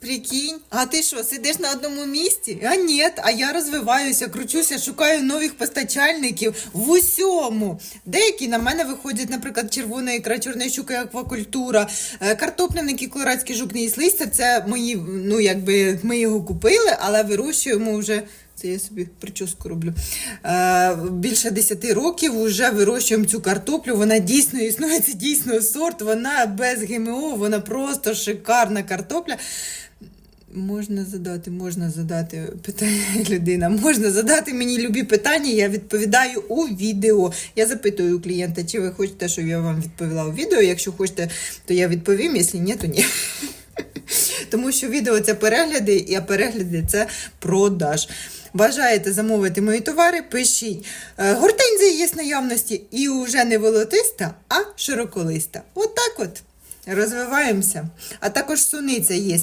Прикинь, а ти що, сидиш на одному місці? А ні, а я розвиваюся, кручуся, шукаю нових постачальників в усьому. Деякі на мене виходять, наприклад, червона ікра, чорна щука, аквакультура, е, картопляник і колорадський жук листя. Це мої, ну якби ми його купили, але вирощуємо вже. Це я собі прическу роблю. Е, більше 10 років вже вирощуємо цю картоплю. Вона дійсно існує, це дійсно сорт, вона без ГМО, вона просто шикарна картопля. Можна задати, можна задати питання людина. Можна задати мені любі питання, я відповідаю у відео. Я запитую у клієнта, чи ви хочете, щоб я вам відповіла у відео. Якщо хочете, то я відповім, якщо ні, то ні. Тому що відео це перегляди, а перегляди це продаж. Бажаєте замовити мої товари, пишіть. Е, Гортензія є в наявності і вже не волотиста, а широколиста. Отак от. Розвиваємося. А також суниця є.